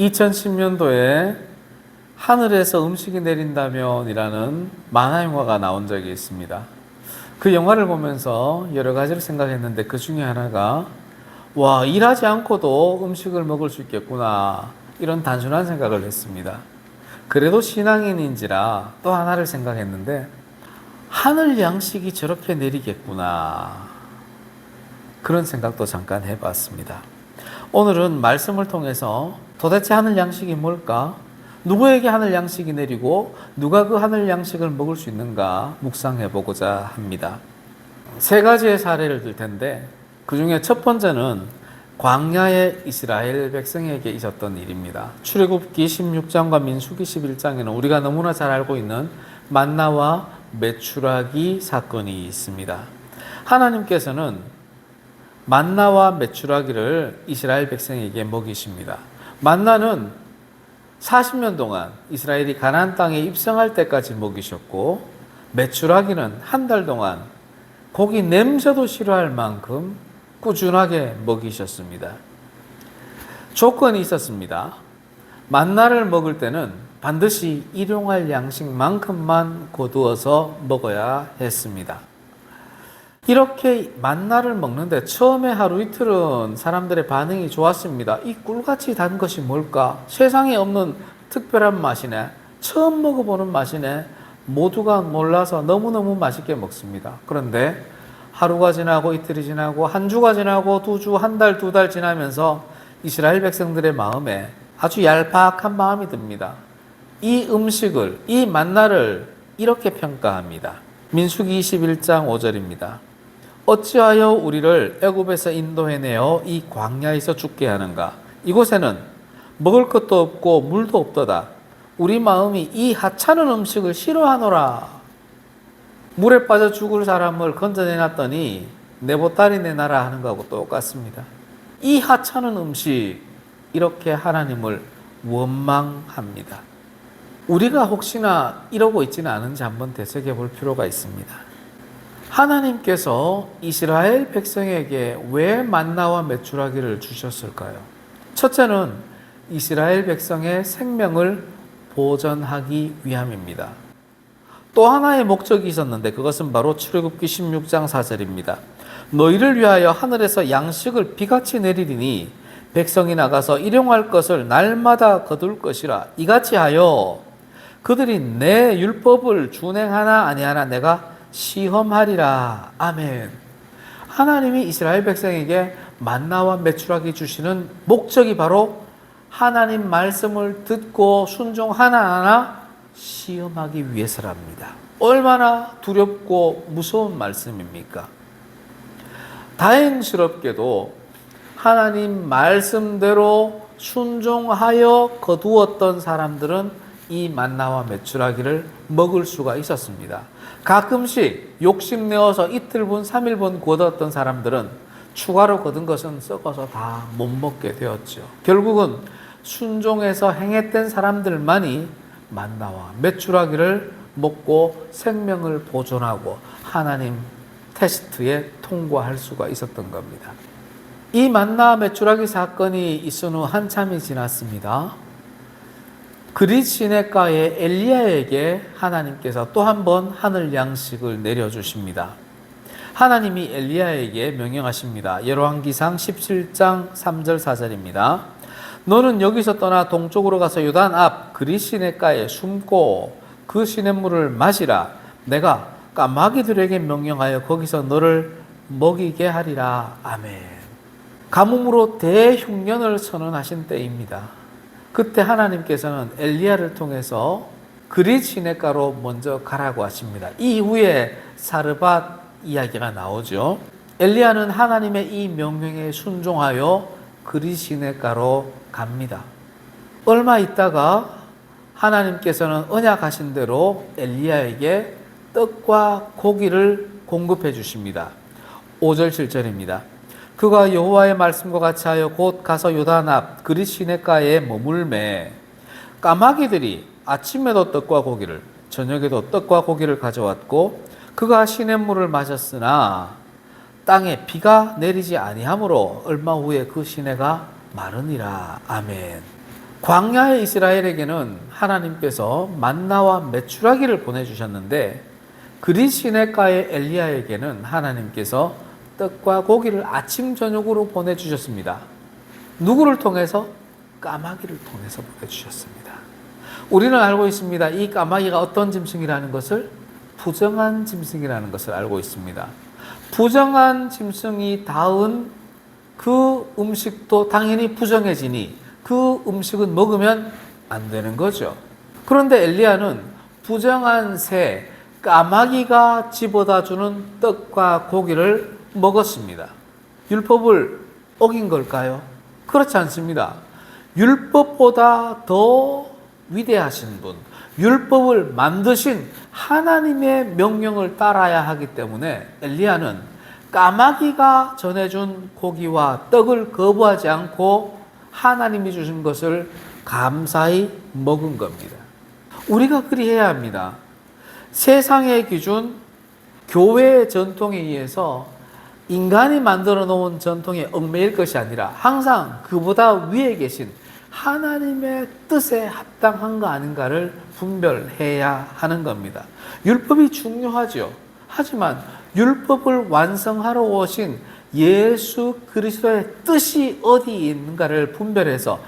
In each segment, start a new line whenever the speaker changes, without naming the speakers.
2010년도에 하늘에서 음식이 내린다면이라는 만화 영화가 나온 적이 있습니다. 그 영화를 보면서 여러 가지를 생각했는데 그 중에 하나가 와, 일하지 않고도 음식을 먹을 수 있겠구나. 이런 단순한 생각을 했습니다. 그래도 신앙인인지라 또 하나를 생각했는데 하늘 양식이 저렇게 내리겠구나. 그런 생각도 잠깐 해봤습니다. 오늘은 말씀을 통해서 도대체 하늘 양식이 뭘까? 누구에게 하늘 양식이 내리고 누가 그 하늘 양식을 먹을 수 있는가 묵상해 보고자 합니다. 세 가지의 사례를 들 텐데 그 중에 첫 번째는 광야의 이스라엘 백성에게 있었던 일입니다. 출애굽기 16장과 민수기 11장에는 우리가 너무나 잘 알고 있는 만나와 메추라기 사건이 있습니다. 하나님께서는 만나와 메추라기를 이스라엘 백성에게 먹이십니다. 만나는 40년 동안 이스라엘이 가나안 땅에 입성할 때까지 먹이셨고 메추라기는 한 달 동안 고기 냄새도 싫어할 만큼 꾸준하게 먹이셨습니다. 조건이 있었습니다. 만나를 먹을 때는 반드시 일용할 양식만큼만 거두어서 먹어야 했습니다. 이렇게 만나를 먹는데 처음에 하루 이틀은 사람들의 반응이 좋았습니다. 이 꿀같이 단 것이 뭘까? 세상에 없는 특별한 맛이네. 처음 먹어보는 맛이네. 모두가 몰라서 너무너무 맛있게 먹습니다. 그런데 하루가 지나고 이틀이 지나고 한 주가 지나고 두 주, 한 달, 두 달 지나면서 이스라엘 백성들의 마음에 아주 얄팍한 마음이 듭니다. 이 음식을, 이 만나를 이렇게 평가합니다. 민수기 21장 5절입니다. 어찌하여 우리를 애굽에서 인도해내어 이 광야에서 죽게 하는가? 이곳에는 먹을 것도 없고 물도 없도다. 우리 마음이 이 하찮은 음식을 싫어하노라. 물에 빠져 죽을 사람을 건져내놨더니 내 보따리 내놔라 하는 거하고 똑같습니다. 이 하찮은 음식 이렇게 하나님을 원망합니다. 우리가 혹시나 이러고 있지는 않은지 한번 되새겨 볼 필요가 있습니다. 하나님께서 이스라엘 백성에게 왜 만나와 메추라기를 주셨을까요? 첫째는 이스라엘 백성의 생명을 보전하기 위함입니다. 또 하나의 목적이 있었는데 그것은 바로 출애굽기 16장 4절입니다. 너희를 위하여 하늘에서 양식을 비같이 내리리니 백성이 나가서 일용할 것을 날마다 거둘 것이라 이같이 하여 그들이 내 율법을 준행하나 아니하나 내가 시험하리라. 아멘. 하나님이 이스라엘 백성에게 만나와 메추라기 주시는 목적이 바로 하나님 말씀을 듣고 순종하나 하나 시험하기 위해서랍니다. 얼마나 두렵고 무서운 말씀입니까? 다행스럽게도 하나님 말씀대로 순종하여 거두었던 사람들은 이 만나와 메추라기를 먹을 수가 있었습니다. 가끔씩 욕심내어서 이틀분, 삼일분 거뒀던 사람들은 추가로 거둔 것은 썩어서 다 못 먹게 되었죠. 결국은 순종해서 행했던 사람들만이 만나와 메추라기를 먹고 생명을 보존하고 하나님 테스트에 통과할 수가 있었던 겁니다. 이 만나 메추라기 사건이 있은 후 한참이 지났습니다. 그리 시내가의 엘리야에게 하나님께서 또 한 번 하늘 양식을 내려주십니다. 하나님이 엘리야에게 명령하십니다. 예로왕기상 17장 3절 4절입니다. 너는 여기서 떠나 동쪽으로 가서 요단 앞 그리 시내가에 숨고 그 시냇물을 마시라. 내가 까마귀들에게 명령하여 거기서 너를 먹이게 하리라. 아멘. 가뭄으로 대흉년을 선언하신 때입니다. 그때 하나님께서는 엘리야를 통해서 그리 시내가로 먼저 가라고 하십니다. 이후에 사르밧 이야기가 나오죠. 엘리야는 하나님의 이 명령에 순종하여 그리 시내가로 갑니다. 얼마 있다가 하나님께서는 언약하신 대로 엘리야에게 떡과 고기를 공급해 주십니다. 5절 7절입니다. 그가 여호와의 말씀과 같이 하여 곧 가서 요단 앞 그리 시내가에 머물매 까마귀들이 아침에도 떡과 고기를 저녁에도 떡과 고기를 가져왔고 그가 시냇물을 마셨으나 땅에 비가 내리지 아니하므로 얼마 후에 그 시내가 마르니라 아멘. 광야의 이스라엘에게는 하나님께서 만나와 메추라기를 보내주셨는데 그리 시내가의 엘리야에게는 하나님께서 떡과 고기를 아침 저녁으로 보내주셨습니다. 누구를 통해서? 까마귀를 통해서 보내주셨습니다. 우리는 알고 있습니다. 이 까마귀가 어떤 짐승이라는 것을 부정한 짐승이라는 것을 알고 있습니다. 부정한 짐승이 닿은 그 음식도 당연히 부정해지니 그 음식은 먹으면 안 되는 거죠. 그런데 엘리야는 부정한 새, 까마귀가 집어다 주는 떡과 고기를 먹었습니다. 율법을 어긴 걸까요? 그렇지 않습니다. 율법보다 더 위대하신 분, 율법을 만드신 하나님의 명령을 따라야 하기 때문에 엘리야는 까마귀가 전해준 고기와 떡을 거부하지 않고 하나님이 주신 것을 감사히 먹은 겁니다. 우리가 그리 해야 합니다. 세상의 기준, 교회의 전통에 의해서 인간이 만들어 놓은 전통에 얽매일 것이 아니라 항상 그보다 위에 계신 하나님의 뜻에 합당한 거 아닌가를 분별해야 하는 겁니다. 율법이 중요하죠. 하지만 율법을 완성하러 오신 예수 그리스도의 뜻이 어디 있는가를 분별해서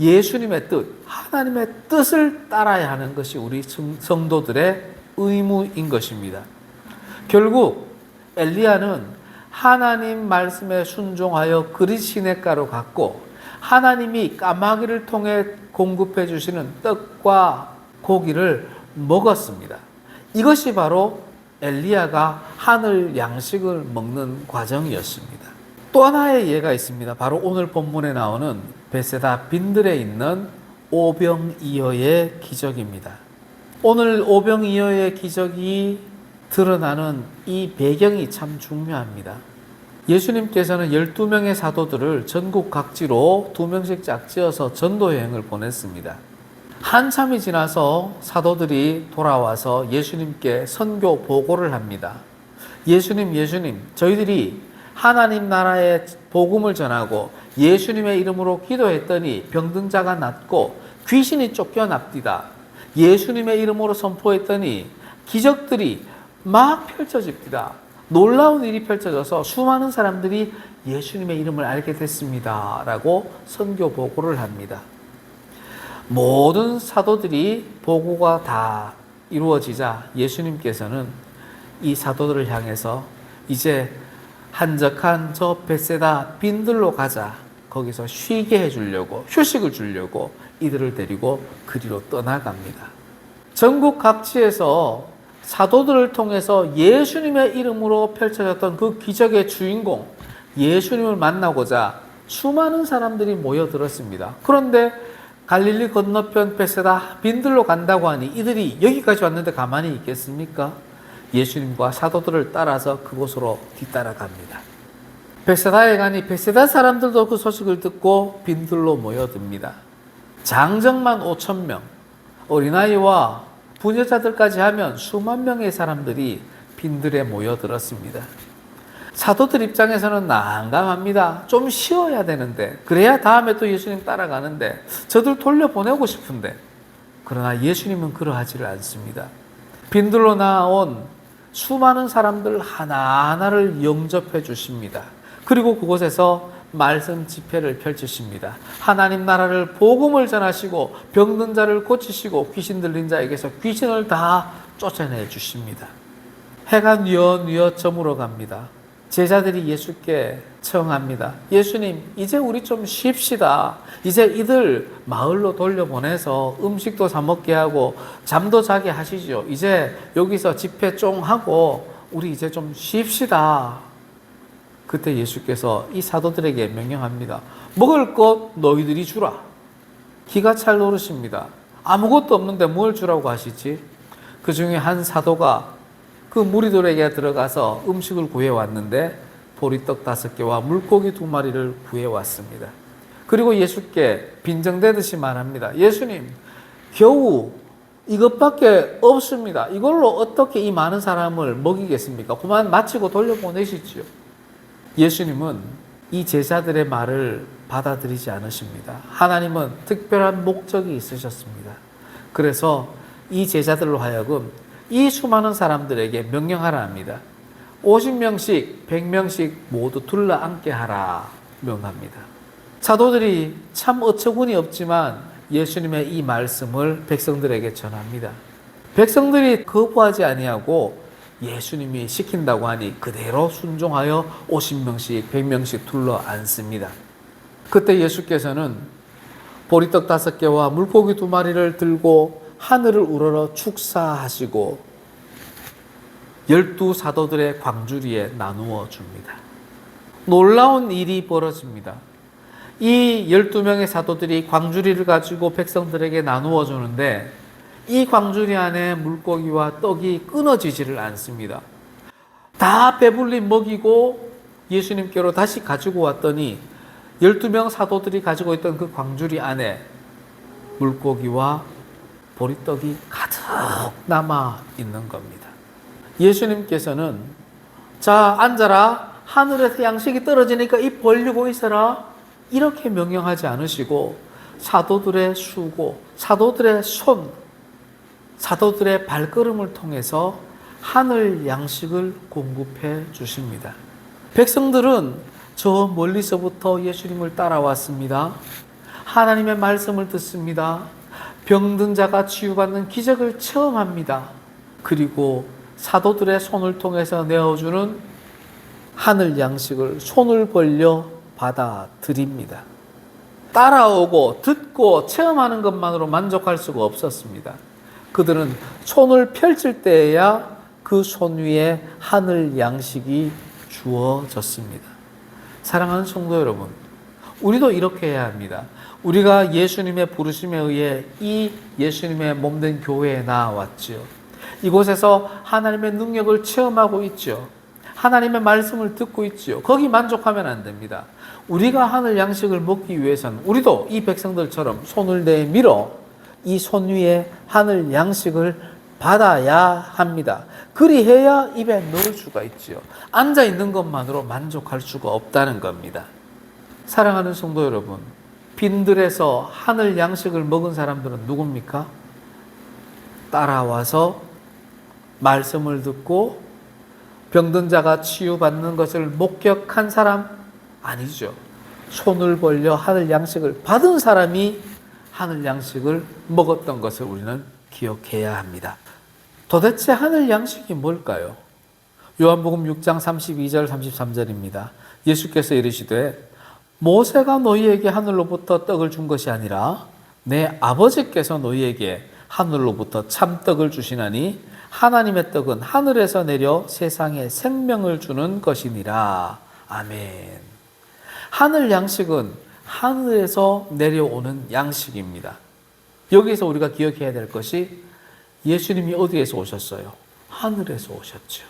예수님의 뜻, 하나님의 뜻을 따라야 하는 것이 우리 성도들의 의무인 것입니다. 결국 엘리야는 하나님 말씀에 순종하여 그리 시냇가로 갔고 하나님이 까마귀를 통해 공급해 주시는 떡과 고기를 먹었습니다. 이것이 바로 엘리야가 하늘 양식을 먹는 과정이었습니다. 또 하나의 예가 있습니다. 바로 오늘 본문에 나오는 베세다 빈들에 있는 오병이어의 기적입니다. 오늘 오병이어의 기적이 드러나는 이 배경이 참 중요합니다. 예수님께서는 12명의 사도들을 전국 각지로 두 명씩 짝지어서 전도 여행을 보냈습니다. 한참이 지나서 사도들이 돌아와서 예수님께 선교 보고를 합니다. 예수님, 예수님, 저희들이 하나님 나라의 복음을 전하고 예수님의 이름으로 기도했더니 병든 자가 낫고 귀신이 쫓겨납디다. 예수님의 이름으로 선포했더니 기적들이 막 펼쳐집니다. 놀라운 일이 펼쳐져서 수많은 사람들이 예수님의 이름을 알게 됐습니다. 라고 선교 보고를 합니다. 모든 사도들이 보고가 다 이루어지자 예수님께서는 이 사도들을 향해서 이제 한적한 저 베세다 빈들로 가자. 거기서 쉬게 해주려고, 휴식을 주려고 이들을 데리고 그리로 떠나갑니다. 전국 각지에서 사도들을 통해서 예수님의 이름으로 펼쳐졌던 그 기적의 주인공, 예수님을 만나고자 수많은 사람들이 모여들었습니다. 그런데 갈릴리 건너편 베세다 빈들로 간다고 하니 이들이 여기까지 왔는데 가만히 있겠습니까? 예수님과 사도들을 따라서 그곳으로 뒤따라갑니다. 베세다에 가니 베세다 사람들도 그 소식을 듣고 빈들로 모여듭니다. 장정만 5천 명, 어린아이와 부녀자들까지 하면 수만 명의 사람들이 빈들에 모여들었습니다. 사도들 입장에서는 난감합니다. 좀 쉬어야 되는데, 그래야 다음에 또 예수님 따라가는데, 저들 돌려보내고 싶은데, 그러나 예수님은 그러하지를 않습니다. 빈들로 나온 수많은 사람들 하나하나를 영접해 주십니다. 그리고 그곳에서 말씀 집회를 펼치십니다. 하나님 나라를 복음을 전하시고 병든 자를 고치시고 귀신 들린 자에게서 귀신을 다 쫓아내 주십니다. 해가 뉘어 뉘어 저물어 갑니다. 제자들이 예수께 청합니다. 예수님, 이제 우리 좀 쉽시다. 이제 이들 마을로 돌려보내서 음식도 사 먹게 하고 잠도 자게 하시죠. 이제 여기서 집회 쫑 하고 우리 이제 좀 쉽시다. 그때 예수께서 이 사도들에게 명령합니다. 먹을 것 너희들이 주라. 기가 찰 노릇입니다. 아무것도 없는데 뭘 주라고 하시지? 그 중에 한 사도가 그 무리들에게 들어가서 음식을 구해왔는데 보리떡 다섯 개와 물고기 두 마리를 구해왔습니다. 그리고 예수께 빈정대듯이 말합니다. 예수님, 겨우 이것밖에 없습니다. 이걸로 어떻게 이 많은 사람을 먹이겠습니까? 그만 마치고 돌려보내시죠. 예수님은 이 제자들의 말을 받아들이지 않으십니다. 하나님은 특별한 목적이 있으셨습니다. 그래서 이 제자들로 하여금 이 수많은 사람들에게 명령하라 합니다. 50명씩, 100명씩 모두 둘러 앉게 하라 명합니다. 사도들이 참 어처구니 없지만 예수님의 이 말씀을 백성들에게 전합니다. 백성들이 거부하지 아니하고 예수님이 시킨다고 하니 그대로 순종하여 50명씩, 100명씩 둘러 앉습니다. 그때 예수께서는 보리떡 다섯 개와 물고기 두 마리를 들고 하늘을 우러러 축사하시고 열두 사도들의 광주리에 나누어 줍니다. 놀라운 일이 벌어집니다. 이 12명의 사도들이 광주리를 가지고 백성들에게 나누어 주는데 이 광주리 안에 물고기와 떡이 끊어지지를 않습니다. 다 배불리 먹이고 예수님께로 다시 가지고 왔더니 12명 사도들이 가지고 있던 그 광주리 안에 물고기와 보리떡이 가득 남아 있는 겁니다. 예수님께서는 자 앉아라 하늘에서 양식이 떨어지니까 입 벌리고 있어라 이렇게 명령하지 않으시고 사도들의 수고, 사도들의 손, 사도들의 발걸음을 통해서 하늘 양식을 공급해 주십니다. 백성들은 저 멀리서부터 예수님을 따라왔습니다. 하나님의 말씀을 듣습니다. 병든 자가 치유받는 기적을 체험합니다. 그리고 사도들의 손을 통해서 내어주는 하늘 양식을 손을 벌려 받아들입니다. 따라오고 듣고 체험하는 것만으로 만족할 수가 없었습니다. 그들은 손을 펼칠 때에야 그 손 위에 하늘 양식이 주어졌습니다. 사랑하는 성도 여러분, 우리도 이렇게 해야 합니다. 우리가 예수님의 부르심에 의해 이 예수님의 몸된 교회에 나왔지요. 이곳에서 하나님의 능력을 체험하고 있죠. 하나님의 말씀을 듣고 있지요. 거기 만족하면 안 됩니다. 우리가 하늘 양식을 먹기 위해서는 우리도 이 백성들처럼 손을 내밀어 이 손 위에 하늘 양식을 받아야 합니다. 그리해야 입에 넣을 수가 있지요. 앉아 있는 것만으로 만족할 수가 없다는 겁니다. 사랑하는 성도 여러분, 빈들에서 하늘 양식을 먹은 사람들은 누굽니까? 따라와서 말씀을 듣고 병든 자가 치유받는 것을 목격한 사람 아니죠. 손을 벌려 하늘 양식을 받은 사람이 하늘 양식을 먹었던 것을 우리는 기억해야 합니다. 도대체 하늘 양식이 뭘까요? 요한복음 6장 32절 33절입니다. 예수께서 이르시되 모세가 너희에게 하늘로부터 떡을 준 것이 아니라 내 아버지께서 너희에게 하늘로부터 참떡을 주시나니 하나님의 떡은 하늘에서 내려 세상에 생명을 주는 것이니라. 아멘. 하늘 양식은 하늘에서 내려오는 양식입니다. 여기서 우리가 기억해야 될 것이 예수님이 어디에서 오셨어요? 하늘에서 오셨죠.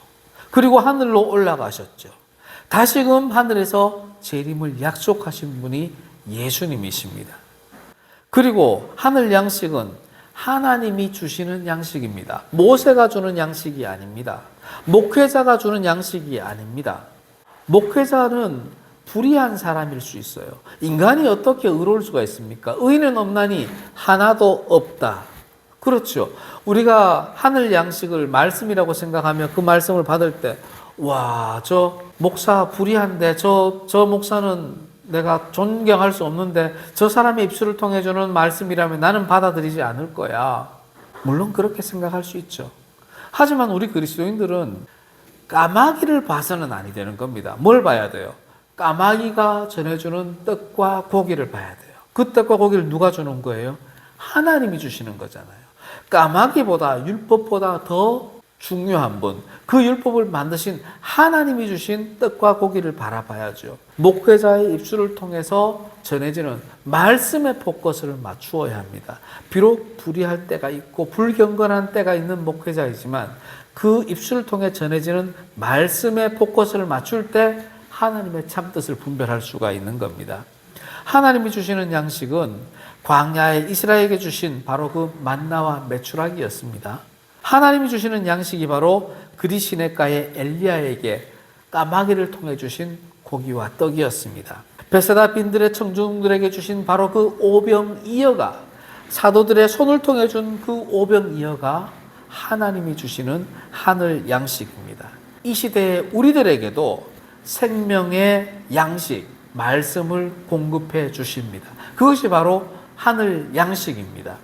그리고 하늘로 올라가셨죠. 다시금 하늘에서 재림을 약속하신 분이 예수님이십니다. 그리고 하늘 양식은 하나님이 주시는 양식입니다. 모세가 주는 양식이 아닙니다. 목회자가 주는 양식이 아닙니다. 목회자는 불의한 사람일 수 있어요. 인간이 어떻게 의로울 수가 있습니까? 의는 없나니 하나도 없다. 그렇죠. 우리가 하늘 양식을 말씀이라고 생각하며 그 말씀을 받을 때, 와, 저 목사 불의한데, 저, 저 목사는 내가 존경할 수 없는데, 저 사람의 입술을 통해 주는 말씀이라면 나는 받아들이지 않을 거야. 물론 그렇게 생각할 수 있죠. 하지만 우리 그리스도인들은 까마귀를 봐서는 아니 되는 겁니다. 뭘 봐야 돼요? 까마귀가 전해주는 떡과 고기를 봐야 돼요. 그 떡과 고기를 누가 주는 거예요? 하나님이 주시는 거잖아요. 까마귀보다 율법보다 더 중요한 분, 그 율법을 만드신 하나님이 주신 떡과 고기를 바라봐야죠. 목회자의 입술을 통해서 전해지는 말씀의 포커스를 맞추어야 합니다. 비록 불의할 때가 있고 불경건한 때가 있는 목회자이지만 그 입술을 통해 전해지는 말씀의 포커스를 맞출 때 하나님의 참뜻을 분별할 수가 있는 겁니다. 하나님이 주시는 양식은 광야에 이스라엘에게 주신 바로 그 만나와 메추라기였습니다. 하나님이 주시는 양식이 바로 그리 시내가의 엘리야에게 까마귀를 통해 주신 고기와 떡이었습니다. 베세다 빈들의 청중들에게 주신 바로 그 오병이어가 사도들의 손을 통해 준 그 오병이어가 하나님이 주시는 하늘 양식입니다. 이 시대의 우리들에게도 생명의 양식, 말씀을 공급해 주십니다. 그것이 바로 하늘 양식입니다.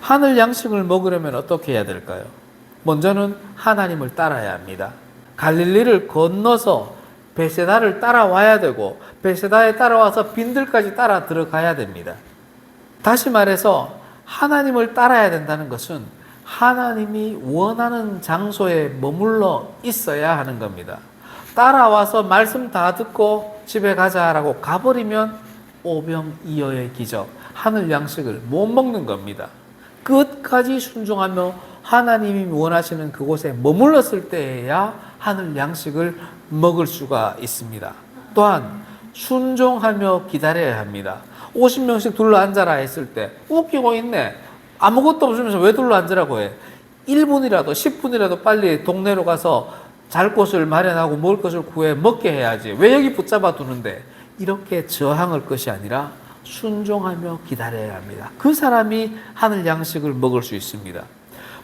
하늘 양식을 먹으려면 어떻게 해야 될까요? 먼저는 하나님을 따라야 합니다. 갈릴리를 건너서 베세다를 따라와야 되고 베세다에 따라와서 빈들까지 따라 들어가야 됩니다. 다시 말해서 하나님을 따라야 된다는 것은 하나님이 원하는 장소에 머물러 있어야 하는 겁니다. 따라와서 말씀 다 듣고 집에 가자라고 가버리면 오병이어의 기적, 하늘 양식을 못 먹는 겁니다. 끝까지 순종하며 하나님이 원하시는 그곳에 머물렀을 때에야 하늘 양식을 먹을 수가 있습니다. 또한 순종하며 기다려야 합니다. 50명씩 둘러 앉아라 했을 때 웃기고 있네. 아무것도 없으면서 왜 둘러 앉으라고 해? 1분이라도 10분이라도 빨리 동네로 가서 잘 곳을 마련하고 먹을 것을 구해 먹게 해야지. 왜 여기 붙잡아 두는데? 이렇게 저항할 것이 아니라 순종하며 기다려야 합니다. 그 사람이 하늘 양식을 먹을 수 있습니다.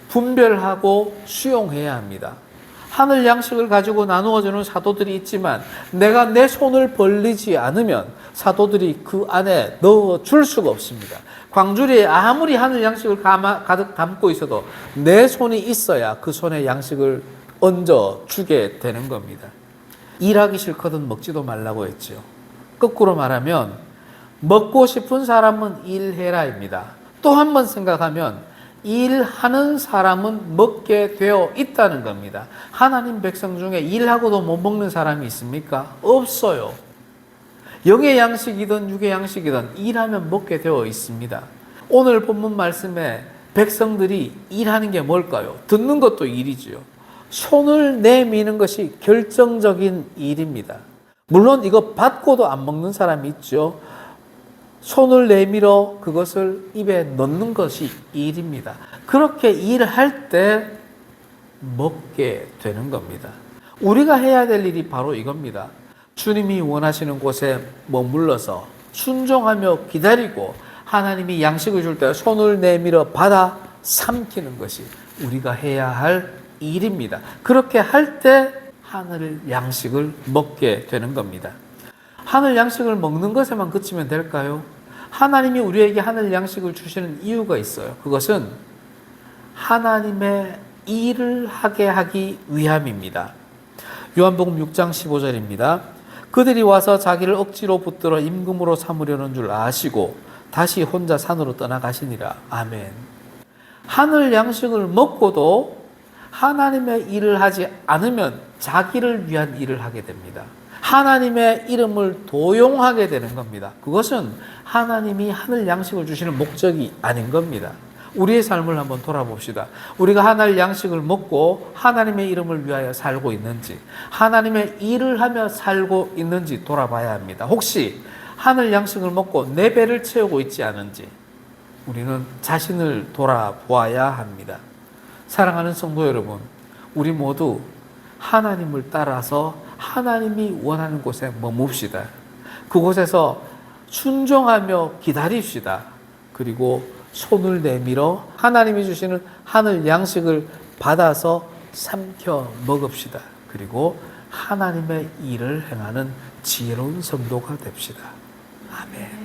분별하고 수용해야 합니다. 하늘 양식을 가지고 나누어 주는 사도들이 있지만 내가 내 손을 벌리지 않으면 사도들이 그 안에 넣어 줄 수가 없습니다. 광주리에 아무리 하늘 양식을 가득 담고 있어도 내 손이 있어야 그 손에 양식을 얹어 주게 되는 겁니다. 일하기 싫거든 먹지도 말라고 했죠. 거꾸로 말하면 먹고 싶은 사람은 일해라입니다. 또 한 번 생각하면 일하는 사람은 먹게 되어 있다는 겁니다. 하나님 백성 중에 일하고도 못 먹는 사람이 있습니까? 없어요. 영의 양식이든 육의 양식이든 일하면 먹게 되어 있습니다. 오늘 본문 말씀에 백성들이 일하는 게 뭘까요? 듣는 것도 일이지요. 손을 내미는 것이 결정적인 일입니다. 물론 이거 받고도 안 먹는 사람이 있죠. 손을 내밀어 그것을 입에 넣는 것이 일입니다. 그렇게 일할 때 먹게 되는 겁니다. 우리가 해야 될 일이 바로 이겁니다. 주님이 원하시는 곳에 머물러서 순종하며 기다리고 하나님이 양식을 줄 때 손을 내밀어 받아 삼키는 것이 우리가 해야 할 일입니다. 그렇게 할 때 하늘 양식을 먹게 되는 겁니다. 하늘 양식을 먹는 것에만 그치면 될까요? 하나님이 우리에게 하늘 양식을 주시는 이유가 있어요. 그것은 하나님의 일을 하게 하기 위함입니다. 요한복음 6장 15절입니다. 그들이 와서 자기를 억지로 붙들어 임금으로 삼으려는 줄 아시고 다시 혼자 산으로 떠나가시니라. 아멘. 하늘 양식을 먹고도 하나님의 일을 하지 않으면 자기를 위한 일을 하게 됩니다. 하나님의 이름을 도용하게 되는 겁니다. 그것은 하나님이 하늘 양식을 주시는 목적이 아닌 겁니다. 우리의 삶을 한번 돌아봅시다. 우리가 하늘 양식을 먹고 하나님의 이름을 위하여 살고 있는지, 하나님의 일을 하며 살고 있는지 돌아봐야 합니다. 혹시 하늘 양식을 먹고 내 배를 채우고 있지 않은지 우리는 자신을 돌아보아야 합니다. 사랑하는 성도 여러분, 우리 모두 하나님을 따라서 하나님이 원하는 곳에 머뭅시다. 그곳에서 순종하며 기다립시다. 그리고 손을 내밀어 하나님이 주시는 하늘 양식을 받아서 삼켜 먹읍시다. 그리고 하나님의 일을 행하는 지혜로운 성도가 됩시다. 아멘.